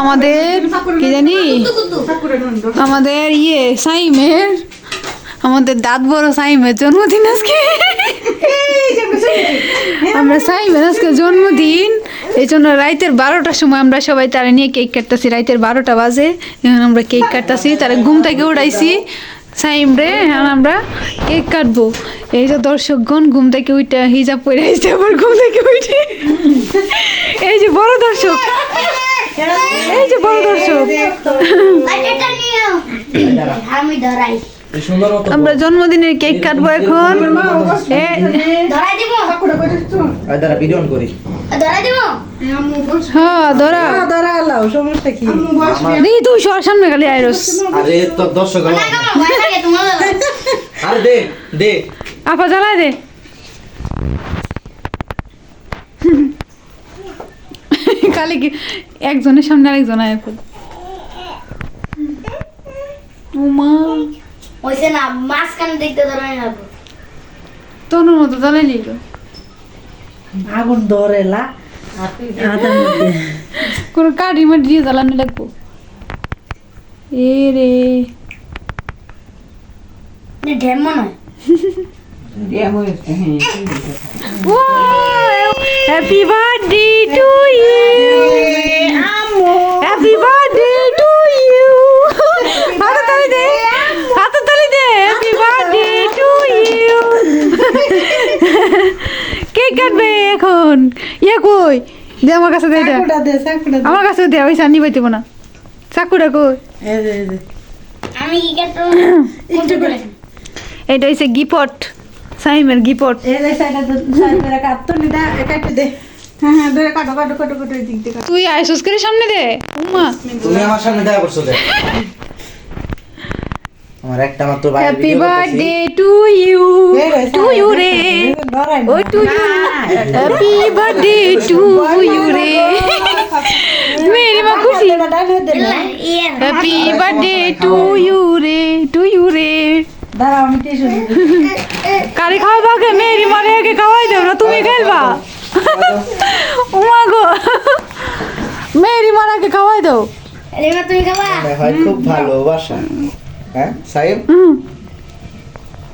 আমাদের কি জানি? আমাদের ইয়ে সাইমের, আমাদের দাঁত বড় সাইমের জন্মদিন আজকে। আমরা সাইমের আজকে জন্মদিন। এই জন্য রাইতের বারোটার সময় আমরা সবাই তারা নিয়ে কেক কাটতেছি। রাইতের বারোটা বাজে, এখন আমরা কেক কাটতেছি, তারা ঘুম থেকে উড়াইছি সাইম রে, এখন আমরা কেক কাটবো। এই যে দর্শকগণ, ঘুম থেকে উইটা হিজাব পরে আসছে, আবার ঘুম থেকে উঠে। এই যে বড় দর্শক। এই যে বড় দর্শক। আমরা জন্মদিনের কেক কাটবো এখন। হ্যাঁ দেখি তুই সর সামনে খালি আইরস। আরে তো দর্শক না কেমন ভয় লাগে তোমার আরে দে দে। আপা জ্বালায় দে। খালি কি একজনের সামনে আরেকজন আয় না মাঝখানে দেখতে না তনুর মতো জ্বালাই নিল আগুন ধরেলা হাতের মধ্যে। কোনো কাঠি মাটি দিয়ে জ্বালানো লাগবো। এ রে। ঢেম happy birthday to you happy birthday to you হাতে তালি দে হাতে তালি দে happy birthday to you cake কাটবে এখন। ইয়ে কই? দে আমার কাছে দে এটা। চাকুটা দে চাকুটা দে। আমার কাছে দে ওই সানি না। চাকুটা কই। আমি কি একটু করে। এটা হইছে গিফট সাইমের দে হ্যাঁ হ্যাঁ তুই আইসুস করে সামনে দে। উমা তুমি আমার সামনে দেখা করছ দে। আমার একটা মাত্র happy birthday to you to you রে। ওই to you happy birthday to you রে মেরি মা খুশি হ্যাপি বার্থডে টু ইউ রে টু ইউ রে কারে খাওয়াবা কে মেরি মারে আগে খাওয়াই দেব না তুমি খেলবা উমা গো মেরি মারাকে খাওয়াই দাও রেমা তুমি খাবা হয় খুব ভালোবাসা হ্যাঁ সাহেব।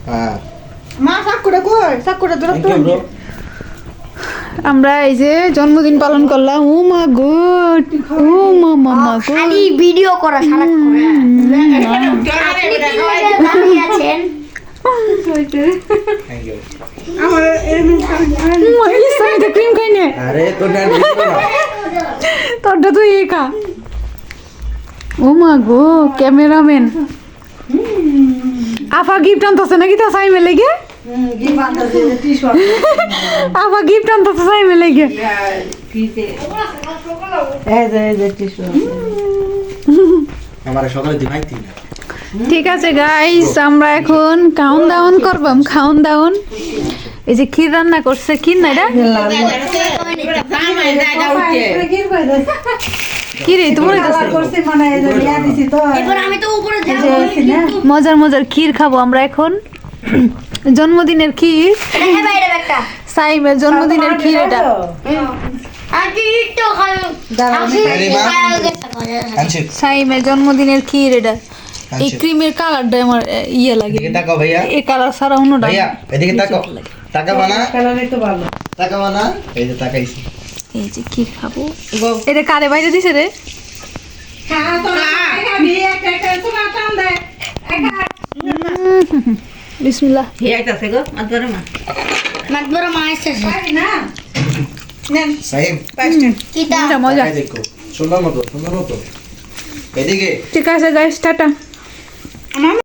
হ্যাঁ মা চাকুটা কই ইউ ব্রো আমরা এই যে জন্মদিন পালন করলাম। ও মা গুড ও মা মামা গো। খালি ভিডিও করা সারা তোরটা তুই খা। ও মা গো ক্যামেরাম্যান। আফা গিফট আনতেছে নাকি তো সাইমে লেগে? কি টিস্যু গিফট আনতেছে সাইমে লেগে। এই যে এই যে টিস্যু আমার সকালে দিন আইতি না ঠিক আছে গাইস আমরা এখন খাউন দাউন করবাম খাউন দাউন এই যে ক্ষীর রান্না করছে ক্ষীর না এটা কি রে তোমার মানে তো তো মজার মজার ক্ষীর খাব আমরা এখন। জন্মদিনের ক্ষীর একটা। সাইমের জন্মদিনের ক্ষীর এটা একটু সাইমের জন্মদিনের ক্ষীর এটা? এই। ক্রিমের কালারটা আমার ইয়ে লাগে। এদিকে তাকাও ভাইয়া। এই কালার ছাড়া অন্যটা ভাইয়া এদিকে তাকাও। তাকাবা না। কালারে তো ভালো। তাকাবা না। এই যে তাকাইছি। এই যে ক্ষীর খাব? এটা কারে বাইরে দিছে রে? বিসমিল্লাহ। মাতবর মা। এসেছে। সাহেব। কি দাও এটা মজা। তাকাই দেখো সুন্দর মতো সুন্দর মতো। এদিকে। ঠিক আছে গাইস টাটা।